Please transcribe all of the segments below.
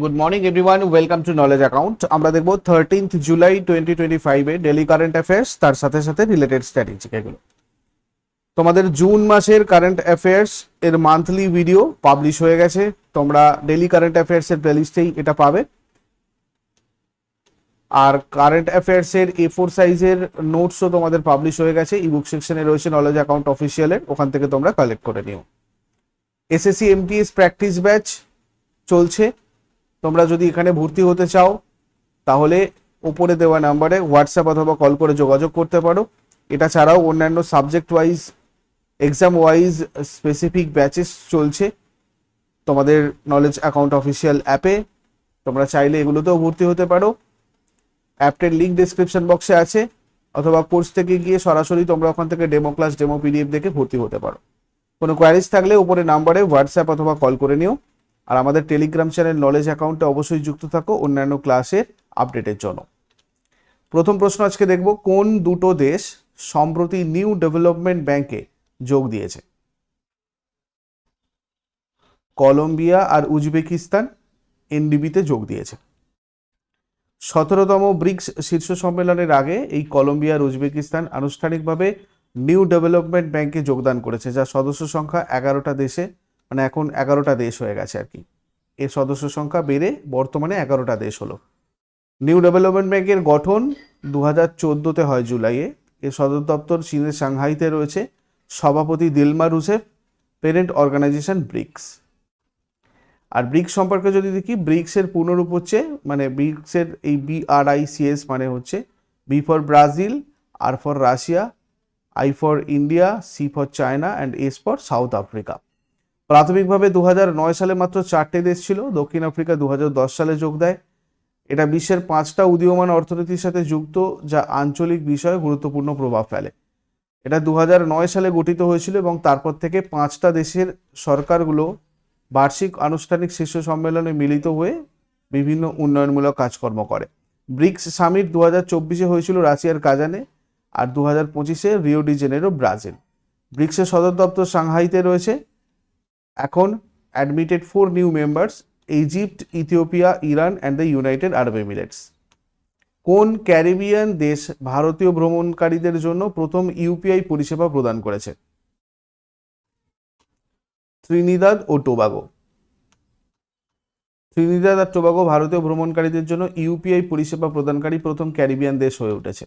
Good morning everyone welcome to knowledge account আমরা দেখব thirteenth July twenty twenty ফাইভে daily current affairs তার সাথে সাথে রিলেটেড স্ট্র্যাটেজিক এগুলো। তোমাদের জুন মাসের কারেন্ট অ্যাফেয়ার্স এর মান্থলি ভিডিও পাবলিশ হয়ে গেছে। তোমরা ডেলি কারেন্ট অ্যাফেয়ার্স এর প্লেলিস্টেই এটা পাবে। আর কারেন্ট অ্যাফেয়ার্স এর এ ফোর সাইজের নোটসও তোমাদের পাবলিশ হয়ে গেছে। ইবুক সেকশনে রয়েছে নলেজ অ্যাকাউন্ট অফিসিয়ালের ওখান থেকে তোমরা কালেক্ট করে নিও। এসএসসি এমটিএস প্র্যাকটিস ব্যাচ চলছে। তোমরা যদি এখানে ভর্তি হতে চাও, তাহলে ওপরে দেওয়া নাম্বারে হোয়াটসঅ্যাপ অথবা কল করে যোগাযোগ করতে পারো। এটা ছাড়াও অন্যান্য subject wise exam wise specific batches চলছে। তোমাদের নলেজ অ্যাকাউন্ট অফিসিয়াল অ্যাপে তোমরা চাইলে এগুলোতেও ভর্তি হতে পারো। অ্যাপটের লিঙ্ক ডিসক্রিপশন বক্সে আছে, অথবা কোর্স থেকে গিয়ে সরাসরি তোমরা ওখান থেকে ডেমো ক্লাস ডেমো পিডিএফ দেখে ভর্তি হতে পারো। কোনো কোয়ারিজ থাকলে উপরে নাম্বারে হোয়াটসঅ্যাপ অথবা কল করে নিও। আর আমাদের টেলিগ্রাম চ্যানেল নলেজ অ্যাকাউন্টে অবশ্যই যুক্ত থাকো, অন্যান্য ক্লাসের আপডেটের জন্য। প্রথম প্রশ্ন আজকে দেখব, কোন দুটো দেশ সম্প্রতি নিউ ডেভেলপমেন্ট ব্যাংকে যোগ দিয়েছে? কলম্বিয়া আর উজবেকিস্তান এনডিবিতে যোগ দিয়েছে। সতেরোতম ব্রিক্স শীর্ষ সম্মেলনের আগে এই কলম্বিয়া আর উজবেকিস্তান আনুষ্ঠানিকভাবে নিউ ডেভেলপমেন্ট ব্যাংকে যোগদান করেছে যার সদস্য সংখ্যা এগারোটা দেশে মানে এখন এগারোটা দেশ হয়ে গেছে আর কি। এর সদস্য সংখ্যা বেড়ে বর্তমানে এগারোটা দেশ হলো। নিউ ডেভেলপমেন্ট ব্যাংকের গঠন দু হাজার চোদ্দোতে হয় জুলাইয়ে। এর সদর দপ্তর চীনের সাংহাইতে রয়েছে। সভাপতি Dilma Rousseff parent organisation BRICS. আর ব্রিক্স সম্পর্কে যদি দেখি, ব্রিক্সের পূর্ণরূপ হচ্ছে মানে ব্রিক্সের এই B R I C S মানে হচ্ছে B for Brazil R for Russia I for India C for China and S for South Africa প্রাথমিকভাবে দু সালে মাত্র চারটে দেশ ছিল। দক্ষিণ আফ্রিকা দু হাজার দশ সালে যোগ দেয়। এটা বিশ্বের পাঁচটা উদীয়মান অর্থনীতির সাথে যুক্ত, যা আঞ্চলিক বিষয়ে গুরুত্বপূর্ণ প্রভাব ফেলে। এটা দু সালে গঠিত হয়েছিল এবং তারপর থেকে পাঁচটা দেশের সরকারগুলো বার্ষিক আনুষ্ঠানিক শীর্ষ সম্মেলনে মিলিত হয়ে বিভিন্ন উন্নয়নমূলক কাজকর্ম করে। ব্রিক্স সামিট দু হাজার চব্বিশে হয়েছিল রাশিয়ার কাজানে আর দু হাজার পঁচিশে রিও ব্রাজিল। ব্রিক্সের সদর দপ্তর সাংহাইতে রয়েছে। এখন admitted four new members Egypt Ethiopia Iran and the United Arab Emirates কোন ক্যারিবিয়ান দেশ ভারতীয় ভ্রমণকারীদের জন্য প্রথম ইউপিআই পরিষেবা প্রদান করেছে? ত্রিনিদাদ ও টোবাগো। ত্রিনিদাদ আর টোবাগো ভারতীয় ভ্রমণকারীদের জন্য ইউপিআই পরিষেবা প্রদানকারী প্রথম ক্যারিবিয়ান দেশ হয়ে উঠেছে।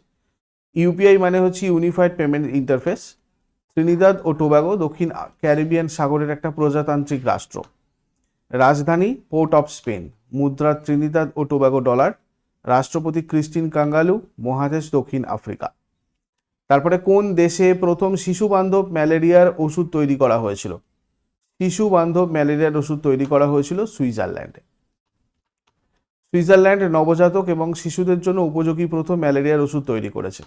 ইউপিআই মানে হচ্ছে ইউনিফাইড পেমেন্ট ইন্টারফেস ত্রিনিদাদ ও টোবাগো দক্ষিণ ক্যারিবিয়ান সাগরের একটা প্রজাতান্ত্রিক রাষ্ট্র। রাজধানী পোর্ট অফ স্পেন, মুদ্রা ত্রিনিদাদ ও টোবাগো ডলার, রাষ্ট্রপতি ক্রিস্টিন কাঙ্গালু, মহাদেশ দক্ষিণ আফ্রিকা। তারপরে কোন দেশে প্রথম শিশু বান্ধব ম্যালেরিয়ার ওষুধ তৈরি করা হয়েছিল? শিশু বান্ধব ম্যালেরিয়ার ওষুধ তৈরি করা হয়েছিল সুইজারল্যান্ডে। সুইজারল্যান্ড নবজাতক এবং শিশুদের জন্য উপযোগী প্রথম ম্যালেরিয়ার ওষুধ তৈরি করেছে।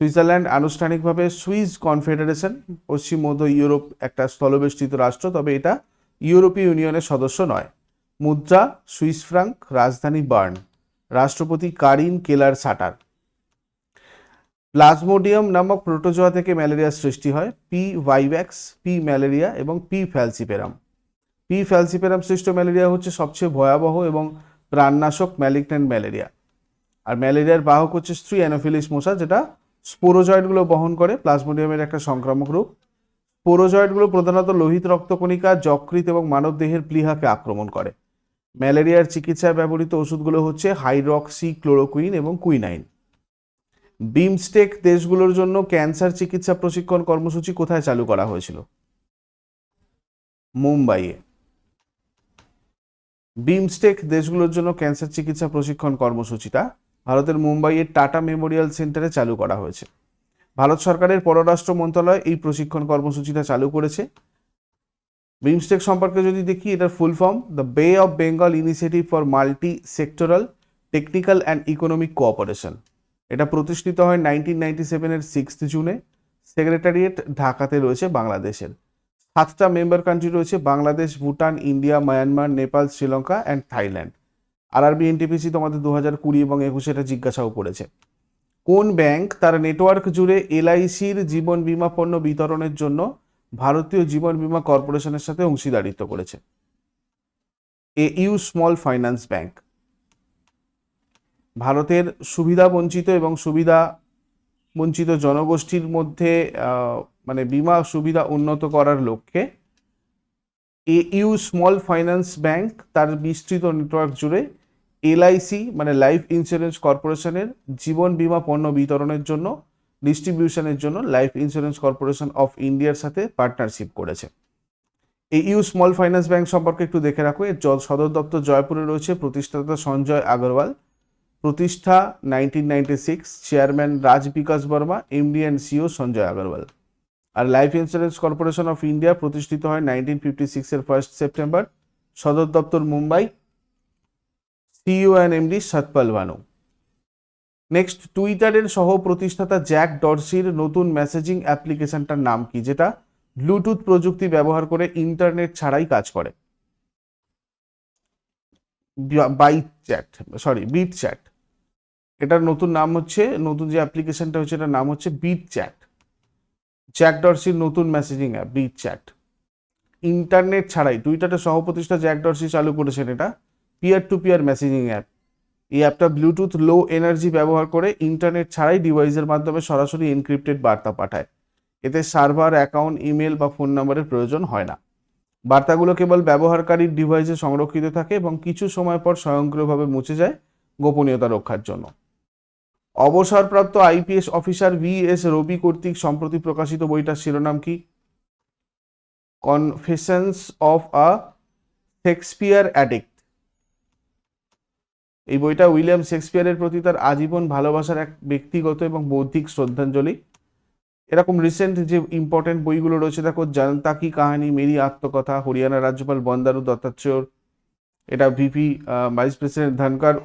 সুইজারল্যান্ড আনুষ্ঠানিকভাবে সুইস কনফেডারেশন, পশ্চিম মধ্য ইউরোপ একটা স্থলবেষ্টিত রাষ্ট্র, তবে এটা ইউরোপীয় ইউনিয়নের সদস্য নয়। মুদ্রা, সুইস ফ্রাঙ্ক, রাজধানী বার্ন। রাষ্ট্রপতি কারিন কেলার সাটার। প্লাজমোডিয়াম নামক প্রোটোজোয়া থেকে ম্যালেরিয়ার সৃষ্টি হয়। পি ভাইভ্যাক্স, পি ম্যালেরিয়া এবং পি ফ্যালসিপেরাম। পি ফ্যালসিপেরাম সৃষ্ট ম্যালেরিয়া হচ্ছে সবচেয়ে ভয়াবহ এবং প্রাণনাশক ম্যালিগন্যান্ট ম্যালেরিয়া। আর ম্যালেরিয়ার বাহক হচ্ছে স্ত্রী অ্যানোফিলিস মশা, যেটা স্পোরোজয়েডগুলো বহন করে প্লাজমোডিয়ামের একটা সংক্রামক রূপ স্পোরোজয়েডগুলো প্রধানত লোহিত রক্তকণিকা যকৃত এবং মানবদেহের প্লিহাকে আক্রমণ করে। ম্যালেরিয়ার চিকিৎসায় ব্যবহৃত ওষুধগুলো হচ্ছে হাইড্রক্সি ক্লোরোকুইন এবং কুইনাইন। বিমস্টেক দেশগুলোর জন্য ক্যান্সার চিকিৎসা প্রশিক্ষণ কর্মসূচি কোথায় চালু করা হয়েছিল? মুম্বাইয়ে। বিমস্টেক দেশগুলোর জন্য ক্যান্সার চিকিৎসা প্রশিক্ষণ কর্মসূচিটা ভারতের মুম্বাইয়ের টাটা মেমোরিয়াল সেন্টারে চালু করা হয়েছে। ভারত সরকারের পররাষ্ট্র মন্ত্রণালয় এই প্রশিক্ষণ কর্মসূচিটা চালু করেছে। বিমস্টেক সম্পর্কে যদি দেখি, এটার full form the Bay of Bengal initiative for multi sectoral technical and economic cooperation এটা প্রতিষ্ঠিত হয় নাইনটিন নাইনটি সেভেনের সিক্সথ জুনে সেক্রেটারিয়েট ঢাকাতে রয়েছে বাংলাদেশের। সাতটা মেম্বার কান্ট্রি রয়েছে, Bangladesh, Bhutan, India, Myanmar, Nepal, Sri Lanka and Thailand RRB NTPC তোমাদের দু হাজার কুড়ি এবং একুশে এটা জিজ্ঞাসাও করেছে। কোন ব্যাংক তার নেটওয়ার্ক জুড়ে এলআইসির জীবন বিমা পণ্য বিতরণের জন্য ভারতীয় জীবন বীমা কর্পোরেশনের সাথে অংশীদারিত্ব করেছে? A U small finance bank. ভারতের সুবিধা বঞ্চিত এবং সুবিধা বঞ্চিত জনগোষ্ঠীর মধ্যে মানে বিমা সুবিধা উন্নত করার লক্ষ্যে A U small finance bank তার বিস্তৃত নেটওয়ার্ক জুড়ে এলআইসি মানে লাইফ ইন্স্যুরেন্স কর্পোরেশনের জীবন বীমা পণ্য বিতরণের জন্য, ডিস্ট্রিবিউশনের জন্য লাইফ ইন্স্যুরেন্স কর্পোরেশন অফ ইন্ডিয়ার সাথে পার্টনারশিপ করেছে। এই ইউ স্মল ফাইন্যান্স ব্যাংক সম্পর্কে একটু দেখে রাখো, এর সদর দপ্তর জয়পুরে রয়েছে, প্রতিষ্ঠাতা সঞ্জয় আগরওয়াল। প্রতিষ্ঠা nineteen ninety six chairman Raj Vikas Verma MD and CEO Sanjay Agarwal. R life insurance corporation of India প্রতিষ্ঠিত হয় নাইনটিন ফিফটি সিক্সের ফার্স্ট সেপ্টেম্বর সদর দপ্তর Mumbai. CEO and MD Satpal Bhanu. Next টুইটারের সহ প্রতিষ্ঠাতা জ্যাক ডরসির নতুন মেসেজিং অ্যাপ্লিকেশনটার নাম কি? যেটা ব্লুটুথ প্রযুক্তি ব্যবহার করে ইন্টারনেট ছাড়াই কাজ করে। Byte chat sorry bit chat এটার নতুন নাম হচ্ছে, নতুন যে অ্যাপ্লিকেশনটা হচ্ছে এটার নাম হচ্ছে বিট চ্যাট জ্যাক ডরসির নতুন messaging app bit chat internet ছাড়াই টুইটারের সহ প্রতিষ্ঠা জ্যাক ডরসি চালু করেছেন এটা। Peer to peer messaging app এই অ্যাপটা ব্লুটুথ লো এনার্জি ব্যবহার করে ইন্টারনেট ছাড়াই ডিভাইসের মাধ্যমে সরাসরি এনক্রিপ্টেড বার্তা পাঠায়। এতে সার্ভার অ্যাকাউন্ট ইমেল বা ফোন নম্বরের প্রয়োজন হয় না। বার্তাগুলো কেবল ব্যবহারকারীর ডিভাইসে সংরক্ষিত থাকে এবং কিছু সময় পর স্বয়ংক্রিয়ভাবে মুছে যায় গোপনীয়তা রক্ষার জন্য। অবসরপ্রাপ্ত IPS officer V S Ravi কর্তৃক সম্প্রতি প্রকাশিত বইটার শিরোনাম কি? Confessions of a Shakespeare addict এই বইটা উইলিয়াম শেক্সপিয়ারের প্রতি তার আজীবন ভালোবাসার এক ব্যক্তিগত এবং বৌদ্ধিক শ্রদ্ধাঞ্জলি। এরকম রিসেন্ট যে ইম্পর্টেন্ট বইগুলো রয়েছে, দেখো জানতা কি কাহানি, মেরি আত্মকথা, হরিয়ানা রাজ্যপাল বন্দারু দত্তাত্রেয়র এটা VP vice president Dhankhar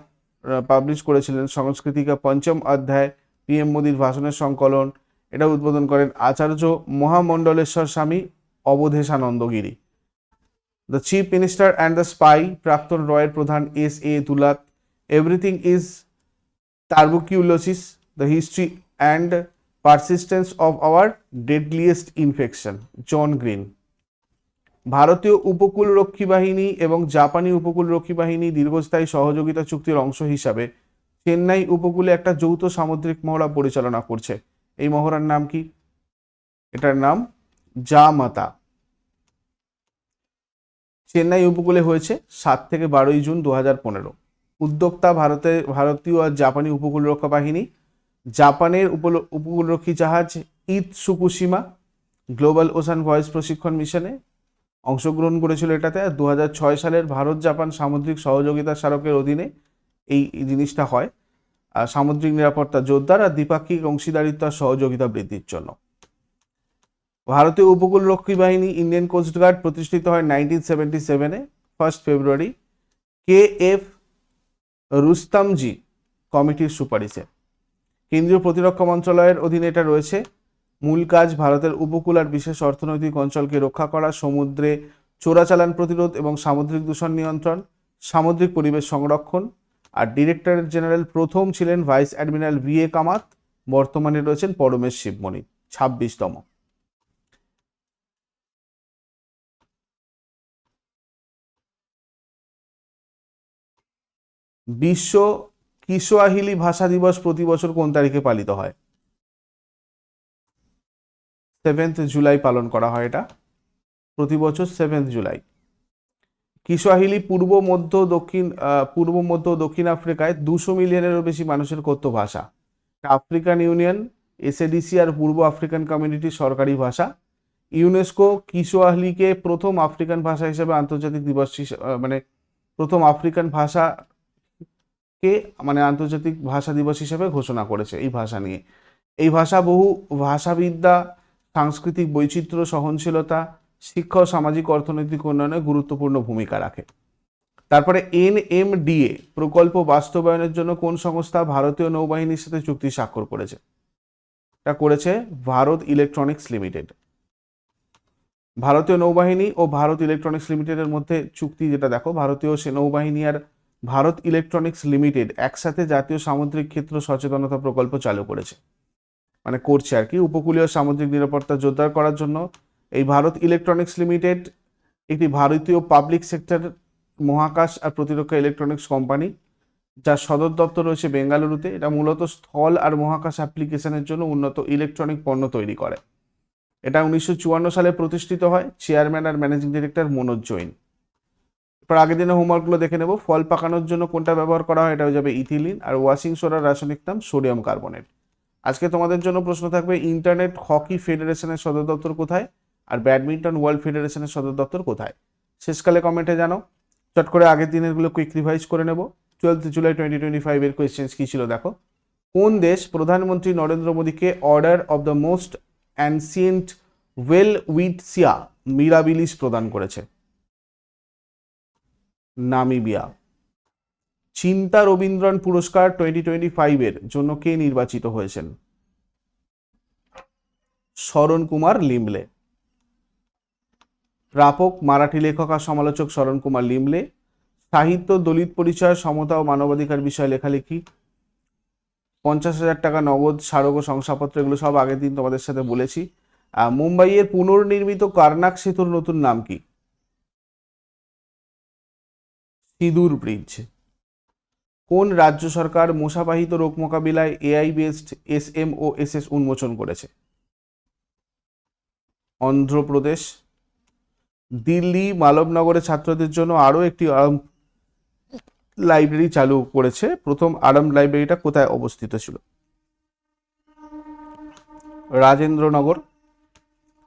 publish করেছিলেন সংস্কৃতিকা পঞ্চম অধ্যায় পিএম মোদির ভাষণের সংকলন, এটা উদ্বোধন করেন Acharya Mahamandaleshwar Swami Avdheshanand Giri. The chief minister and the spy প্রাক্তন রয়ের প্রধান S A Dulat everything is tuberculosis the history and persistence of our deadliest infection John Green ভারতীয় উপকূলরক্ষী বাহিনী এবং জাপানি উপকূলরক্ষী বাহিনী দীর্ঘস্থায়ী সহযোগিতা চুক্তির অংশ হিসাবে চেন্নাই উপকূলে একটা যৌথ সামুদ্রিক মহড়া পরিচালনা করছে। এই মহড়ার নাম কি? এটার নাম জামাতা। চেন্নাই উপকূলে হয়েছে সাত থেকে বারোই জুন দু হাজার পনেরো। উদ্যোক্তা ভারতে, ভারতীয় আর জাপানি উপকূলরক্ষা বাহিনী, জাপানের উপকূলরক্ষী জাহাজ Itsukushima global ocean voyage প্রশিক্ষণ মিশনে অংশগ্রহণ করেছিল এটাতে। আর দু সালের ভারত জাপান সামুদ্রিক সহযোগিতা স্মারকের অধীনে এই এই জিনিসটা হয়। আর সামুদ্রিক নিরাপত্তা জোরদার আর দ্বিপাক্ষিক অংশীদারিত্ব আর সহযোগিতা বৃদ্ধির জন্য। ভারতীয় উপকূলরক্ষী বাহিনী ইন্ডিয়ান কোস্টগার্ড প্রতিষ্ঠিত হয় নাইনটিন সেভেন্টি সেভেনে, first February. K F Rustamji কমিটির সুপারিশে। কেন্দ্রীয় প্রতিরক্ষা মন্ত্রণালয়ের অধীনে এটা রয়েছে। মূল কাজ ভারতের উপকূল আর বিশেষ অর্থনৈতিক অঞ্চলকে রক্ষা করা, সমুদ্রে চোরাচালান প্রতিরোধ এবং সামুদ্রিক দূষণ নিয়ন্ত্রণ, সামুদ্রিক পরিবেশ সংরক্ষণ। আর ডিরেক্টর জেনারেল প্রথম ছিলেন vice admiral V A Kamath, বর্তমানে রয়েছেন পরমেশ শিবমণি, ছাব্বিশতম। বিশ্ব কিশোয়াহিলি ভাষা দিবস প্রতি বছর কোন তারিখে পালিত হয়? সেভেন্থ জুলাই পালন করা হয় এটা। প্রতি বছর সেভেন্থ জুলাই। কিশোয়াহিলি পূর্ব, মধ্য, দক্ষিণ পূর্ব, মধ্য দক্ষিণ আফ্রিকায় দুশো মিলিয়নেরও বেশি মানুষের কথ্য ভাষা। আফ্রিকান ইউনিয়ন এসএডিসি আর পূর্ব আফ্রিকান কমিউনিটির সরকারি ভাষা। ইউনেস্কো কিশোয়াহিলিকে প্রথম আফ্রিকান ভাষা হিসেবে আন্তর্জাতিক দিবস মানে প্রথম আফ্রিকান ভাষা কে মানে আন্তর্জাতিক ভাষা দিবস হিসেবে ঘোষণা করেছে এই ভাষা নিয়ে। এই ভাষা বহু ভাষাবিদ্যা সাংস্কৃতিক বৈচিত্র্য, সহনশীলতা, শিক্ষা ও সামাজিক অর্থনৈতিক উন্নয়নে গুরুত্বপূর্ণ ভূমিকা রাখে। তারপরে এনএমডিএ, প্রকল্প বাস্তবায়নের জন্য কোন সংস্থা ভারতীয় নৌবাহিনীর সাথে চুক্তি স্বাক্ষর করেছে? এটা করেছে ভারত ইলেকট্রনিক্স লিমিটেড। ভারতীয় নৌবাহিনী ও ভারত ইলেকট্রনিক্স লিমিটেডের মধ্যে চুক্তি যেটা দেখো, ভারতীয় নৌবাহিনী আর ভারত ইলেকট্রনিক্স লিমিটেড একসাথে জাতীয় সামুদ্রিক ক্ষেত্র সচেতনতা প্রকল্প চালু করেছে। মানে করছে আর কি। উপকূলীয় সামুদ্রিক নিরাপত্তা জোরদার করার জন্য এই ভারত ইলেকট্রনিক্স লিমিটেড একটি ভারতীয় পাবলিক সেক্টর মহাকাশ আর প্রতিরক্ষা ইলেকট্রনিক্স কোম্পানি, যার সদর দপ্তর রয়েছে বেঙ্গালুরুতে। এটা মূলত স্থল আর মহাকাশ অ্যাপ্লিকেশনের জন্য উন্নত ইলেকট্রনিক পণ্য তৈরি করে। এটা উনিশশো চুয়ান্ন সালে প্রতিষ্ঠিত হয়। চেয়ারম্যান আর ম্যানেজিং ডিরেক্টর মনোজ জৈন। এরপর আগের দিনে হোমওয়ার্কগুলো দেখে নেব। ফল পাকানোর জন্য কোনটা ব্যবহার করা হয়, এটা হয়ে যাবে ইথিলিন। আর ওয়াশিং সোডার রাসায়নিক নাম সোডিয়াম কার্বনেট। আজকে তোমাদের জন্য প্রশ্ন থাকবে, ইন্টারনেট হকি ফেডারেশনের সদর দপ্তর কোথায় আর ব্যাডমিন্টন ওয়ার্ল্ড ফেডারেশনের সদর দপ্তর কোথায়? শেষকালে কমেন্টে জানো চট করে আগের দিনেরগুলো কুইক রিভাইজ করে নেব। টুয়েলথ জুলাই টোয়েন্টি টোয়েন্টি ফাইভের কোয়েশ্চেন্স কী ছিল দেখো? কোন দেশ প্রধানমন্ত্রী নরেন্দ্র মোদীকে order of the most ancient Welwitschia mirabilis প্রদান করেছে? নামিবিয়া। চিন্তা রবীন্দ্রন পুরস্কার টোয়েন্টি টোয়েন্টি ফাইভের জন্য কে নির্বাচিত হয়েছেন? শরণ কুমার লিমলে। প্রাপক, মারাঠি লেখক আর সমালোচক শরণ কুমার লিমলে। সাহিত্য, দলিত পরিচয়, সমতা ও মানবাধিকার বিষয়ে লেখালেখি। পঞ্চাশ হাজার টাকা নগদ স্মারক ও শংসাপত্র, এগুলো সব আগের দিন তোমাদের সাথে বলেছি। মুম্বাইয়ের পুনর্নির্মিত কার্নাক সেতুর নতুন নাম কি? সিঁদুর ব্রিজ। কোন রাজ্য সরকার মশাবাহিত রোগ মোকাবিলায় AI based S M O S S উন্মোচন করেছে? অন্ধ্রপ্রদেশ, দিল্লি, মালবনগরে ছাত্রদের জন্য আরও একটি আরাম লাইব্রেরি চালু করেছে। প্রথম আরাম লাইব্রেরিটা কোথায় অবস্থিত ছিল? রাজেন্দ্রনগর,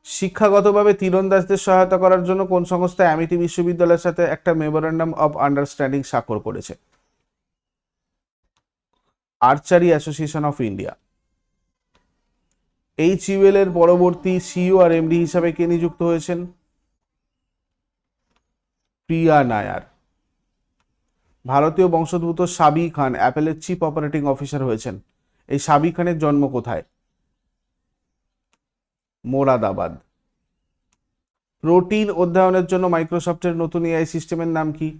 শিক্ষাগতভাবে তীরন্দাজদের সহায়তা করার জন্য কোন সংস্থা অ্যামিটি বিশ্ববিদ্যালয়ের সাথে একটা মেমোরেন্ডাম অব আন্ডারস্ট্যান্ডিং স্বাক্ষর করেছে? Archery association of India. H U L এর পরবর্তী সিইও আর এমডি হিসাবে কে নিযুক্ত হয়েছেন? প্রিয়া নায়ার। ভারতীয় বংশোদ্ভূত সাবি খান অ্যাপেলের চিফ অপারেটিং অফিসার হয়েছেন। এই সাবি খানের জন্ম কোথায়? মোরাদাবাদ। প্রোটিন অধ্যয়নের জন্য মাইক্রোসফটের নতুন এআই সিস্টেমের নাম কি?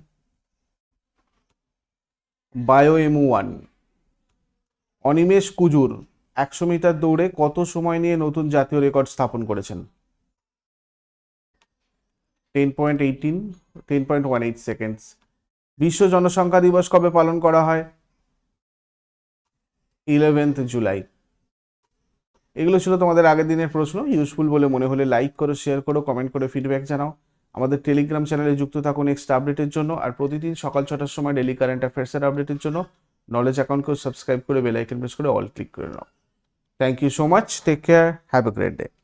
বায়োএমু ওয়ান। অনিমেষ কুজুর, একশো মিটার দৌড়ে কত সময় নিয়ে নতুন জাতীয় রেকর্ড স্থাপন করেছেন? Ten point eighteen ten point one eight seconds বিশ্ব জনসংখ্যা দিবস কবে পালন করা হয়? ইলেভেন্থ জুলাই এগুলো ছিল তোমাদের আগের দিনের প্রশ্ন। ইউজফুল বলে মনে হলে লাইক করো শেয়ার করো কমেন্ট করে ফিডব্যাক জানাও। আমাদের টেলিগ্রাম চ্যানেলে যুক্ত থাকুন নেক্সট আপডেটের জন্য। আর প্রতিদিন সকাল ছটার সময় ডেলি কারেন্ট অ্যাফেয়ার্সের আপডেটের জন্য। নলেজ অ্যাকাউন্টকেও সাবস্ক্রাইব করে বেলাইকন প্রেস করে অল ক্লিক করে নাও। Thank you so much take care have a great day